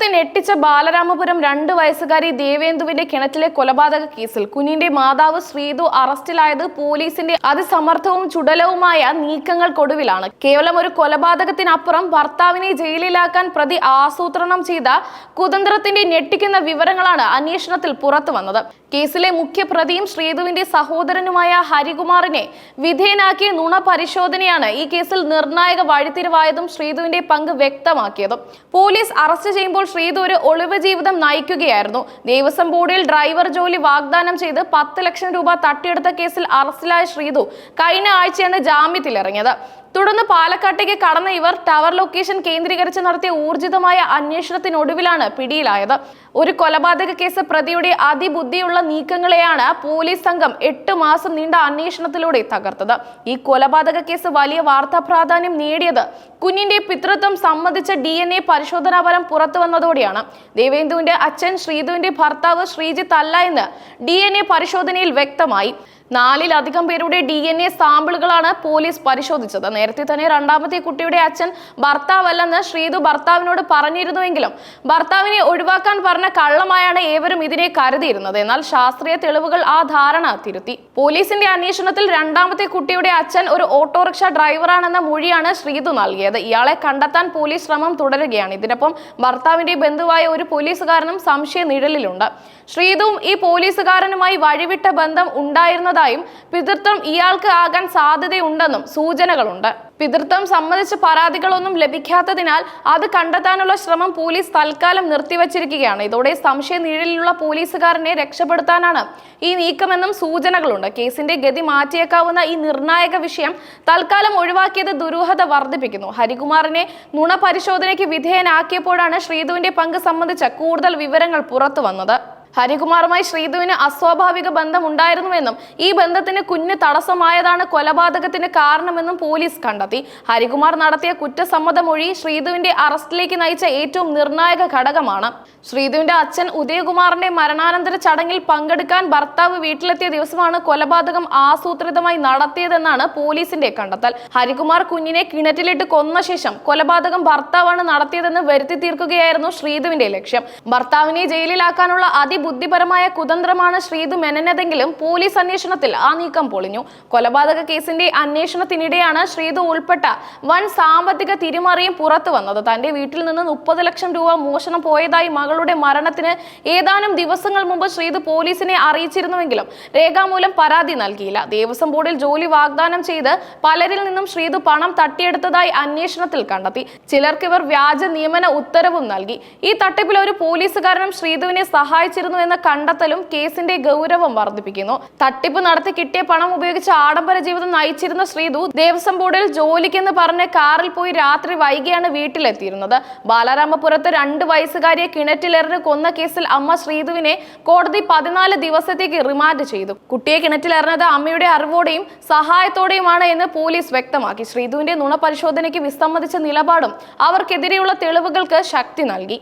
കേരളത്തെ ഞെട്ടിച്ച ബാലരാമപുരം രണ്ട് വയസ്സുകാരി ദേവേന്ദുവിന്റെ കിണറ്റിലെ കൊലപാതക കേസിൽ കുഞ്ഞിന്റെ മാതാവ് ശ്രീതു അറസ്റ്റിലായത് പോലീസിന്റെ അതിസമർത്ഥവും ചുടലവുമായ നീക്കങ്ങൾക്കൊടുവിലാണ്. കേവലം ഒരു കൊലപാതകത്തിനപ്പുറം ഭർത്താവിനെ ജയിലിലാക്കാൻ പ്രതി ആസൂത്രണം ചെയ്ത കുതന്ത്രത്തിന്റെ ഞെട്ടിക്കുന്ന വിവരങ്ങളാണ് അന്വേഷണത്തിൽ പുറത്തു വന്നത്. കേസിലെ മുഖ്യ പ്രതിയും ശ്രീതുവിന്റെ സഹോദരനുമായ ഹരികുമാറിനെ വിധേയനാക്കിയ നുണ പരിശോധനയാണ് ഈ കേസിൽ നിർണായക വഴിത്തിരിവായതും ശ്രീതുവിന്റെ പങ്ക് വ്യക്തമാക്കിയതും. പോലീസ് അറസ്റ്റ് ചെയ്യുമ്പോൾ ശ്രീതു ഒരു ഒളിവ് ജീവിതം നയിക്കുകയായിരുന്നു. ദേവസ്വം ബോർഡിൽ ഡ്രൈവർ ജോലി വാഗ്ദാനം ചെയ്ത് പത്ത് ലക്ഷം രൂപ തട്ടിയെടുത്ത കേസിൽ അറസ്റ്റിലായ ശ്രീധു കഴിഞ്ഞ ആഴ്ചയാണ് ജാമ്യത്തിലിറങ്ങിയത്. തുടർന്ന് പാലക്കാട്ടേക്ക് കടന്ന ഇവർ ടവർ ലൊക്കേഷൻ കേന്ദ്രീകരിച്ച് നടത്തിയ ഊർജിതമായ അന്വേഷണത്തിനൊടുവിലാണ് പിടിയിലായത്. ഒരു കൊലപാതക കേസ് പ്രതിയുടെ അതിബുദ്ധിയുള്ള നീക്കങ്ങളെയാണ് പോലീസ് സംഘം എട്ട് മാസം നീണ്ട അന്വേഷണത്തിലൂടെ തകർത്തത്. ഈ കൊലപാതക കേസ് വലിയ വാർത്താ പ്രാധാന്യം നേടിയത് കുഞ്ഞിന്റെ പിതൃത്വം സംബന്ധിച്ച ഡി എൻ എ പരിശോധനാ ഫലം പുറത്തു വന്നതോടെയാണ്. ദേവേന്ദുവിന്റെ അച്ഛൻ ശ്രീധുവിന്റെ ഭർത്താവ് ശ്രീജിത്ത് അല്ല എന്ന് ഡി എൻ എ പരിശോധനയിൽ വ്യക്തമായി. നാലിലധികം പേരുടെ ഡി എൻ എ സാമ്പിളുകളാണ് പോലീസ് പരിശോധിച്ചത്. നേരത്തെ തന്നെ രണ്ടാമത്തെ കുട്ടിയുടെ അച്ഛൻ ഭർത്താവല്ലെന്ന് ശ്രീതു ഭർത്താവിനോട് പറഞ്ഞിരുന്നുവെങ്കിലും ഭർത്താവിനെ ഒഴിവാക്കാൻ പറഞ്ഞ കള്ളമായാണ് ഏവരും ഇതിനെ കരുതിയിരുന്നത്. എന്നാൽ ശാസ്ത്രീയ തെളിവുകൾ ആ ധാരണ തിരുത്തി. പോലീസിന്റെ അന്വേഷണത്തിൽ രണ്ടാമത്തെ കുട്ടിയുടെ അച്ഛൻ ഒരു ഓട്ടോറിക്ഷ ഡ്രൈവറാണെന്ന മൊഴിയാണ് ശ്രീതു നൽകിയത്. ഇയാളെ കണ്ടെത്താൻ പോലീസ് ശ്രമം തുടരുകയാണ്. ഇതിനൊപ്പം ഭർത്താവിന്റെ ബന്ധുവായ ഒരു പോലീസുകാരനും സംശയ നിഴലിലുണ്ട് ശ്രീതുവും ഈ പോലീസുകാരനുമായി വഴിവിട്ട ബന്ധം ഉണ്ടായിരുന്നതായും പിതൃത്വം ഇയാൾക്ക് ആകാൻ സാധ്യതയുണ്ടെന്നും സൂചനകളുണ്ട്. പിതൃത്വം സംബന്ധിച്ച് പരാതികളൊന്നും ലഭിക്കാത്തതിനാൽ അത് കണ്ടെത്താനുള്ള ശ്രമം പോലീസ് തൽക്കാലം നിർത്തിവച്ചിരിക്കുകയാണ്. ഇതോടെ സംശയ നിഴലിലുള്ള പോലീസുകാരനെ രക്ഷപ്പെടുത്താനാണ് ഈ നീക്കമെന്നും സൂചനകളുണ്ട്. കേസിന്റെ ഗതി മാറ്റിയേക്കാവുന്ന ഈ നിർണായക വിഷയം തൽക്കാലം ഒഴിവാക്കിയത് ദുരൂഹത വർദ്ധിപ്പിക്കുന്നു. ഹരികുമാറിനെ നുണ പരിശോധനയ്ക്ക് വിധേയനാക്കിയപ്പോഴാണ് ശ്രീധുവിന്റെ പങ്ക് സംബന്ധിച്ച കൂടുതൽ വിവരങ്ങൾ പുറത്തു വന്നത് ഹരികുമാറുമായി ശ്രീധുവിന് അസ്വാഭാവിക ബന്ധം ഉണ്ടായിരുന്നുവെന്നും ഈ ബന്ധത്തിന് കുഞ്ഞ് തടസ്സമായതാണ് കൊലപാതകത്തിന് കാരണമെന്നും പോലീസ് കണ്ടെത്തി. ഹരികുമാർ നടത്തിയ കുറ്റസമ്മത മൊഴി ശ്രീധുവിന്റെ അറസ്റ്റിലേക്ക് നയിച്ച ഏറ്റവും നിർണായക ഘടകമാണ്. ശ്രീധുവിന്റെ അച്ഛൻ ഉദയകുമാറിന്റെ മരണാനന്തര ചടങ്ങിൽ പങ്കെടുക്കാൻ ഭർത്താവ് വീട്ടിലെത്തിയ ദിവസമാണ് കൊലപാതകം ആസൂത്രിതമായി നടത്തിയതെന്നാണ് പോലീസിന്റെ കണ്ടെത്തൽ. ഹരികുമാർ കുഞ്ഞിനെ കിണറ്റിലിട്ട് കൊന്ന ശേഷം കൊലപാതകം ഭർത്താവാണ് നടത്തിയതെന്ന് വരുത്തി തീർക്കുകയായിരുന്നു ശ്രീധുവിന്റെ ലക്ഷ്യം. ഭർത്താവിനെ ജയിലിലാക്കാനുള്ള അതിബുദ്ധിപരമായ കുതന്ത്രമാണ് ശ്രീതു മെനഞ്ഞതെങ്കിലും പോലീസ് അന്വേഷണത്തിൽ ആ നീക്കം പൊളിഞ്ഞു. കൊലപാതക കേസിന്റെ അന്വേഷണത്തിനിടെയാണ് ശ്രീതു ഉൾപ്പെട്ട വൻ സാമ്പത്തിക തിരിമറിയും പുറത്തു വന്നത്. തന്റെ വീട്ടിൽ നിന്ന് മുപ്പത് ലക്ഷം രൂപ മോഷണം പോയതായി മകളുടെ മരണത്തിന് ഏതാനും ദിവസങ്ങൾ മുമ്പ് ശ്രീതു പോലീസിനെ അറിയിച്ചിരുന്നുവെങ്കിലും രേഖാമൂലം പരാതി നൽകിയില്ല. ദേവസ്വം ബോർഡിൽ ജോലി വാഗ്ദാനം ചെയ്ത് പലരിൽ നിന്നും ശ്രീതു പണം തട്ടിയെടുത്തതായി അന്വേഷണത്തിൽ കണ്ടെത്തി. ചിലർക്ക് ഇവർ വ്യാജ നിയമന ഉത്തരവും നൽകി. ഈ തട്ടിപ്പിൽ ഒരു പോലീസുകാരനും ശ്രീതുവിനെ സഹായിച്ചിരുന്നു എന്ന കണ്ടെത്തലും കേസിന്റെ ഗൗരവം വർദ്ധിപ്പിക്കുന്നു. തട്ടിപ്പ് നടത്തി കിട്ടിയ പണം ഉപയോഗിച്ച് ആഡംബര ജീവിതം നയിച്ചിരുന്ന ശ്രീധു ദേവസ്വം ബോർഡിൽ ജോലിക്കെന്ന് പറഞ്ഞ് കാറിൽ പോയി രാത്രി വൈകിയാണ് വീട്ടിലെത്തിയിരുന്നത്. ബാലരാമപുരത്ത് രണ്ട് വയസ്സുകാരിയെ കിണറ്റിലെറിഞ്ഞ് കൊന്ന കേസിൽ അമ്മ ശ്രീധുവിനെ കോടതി പതിനാല് ദിവസത്തേക്ക് റിമാൻഡ് ചെയ്തു. കുട്ടിയെ കിണറ്റിലെറിഞ്ഞത് അമ്മയുടെ അറിവോടെയും സഹായത്തോടെയുമാണ് എന്ന് പോലീസ് വ്യക്തമാക്കി. ശ്രീധുവിന്റെ നുണ പരിശോധനയ്ക്ക് വിസമ്മതിച്ച നിലപാടും അവർക്കെതിരെയുള്ള തെളിവുകൾക്ക് ശക്തി നൽകി.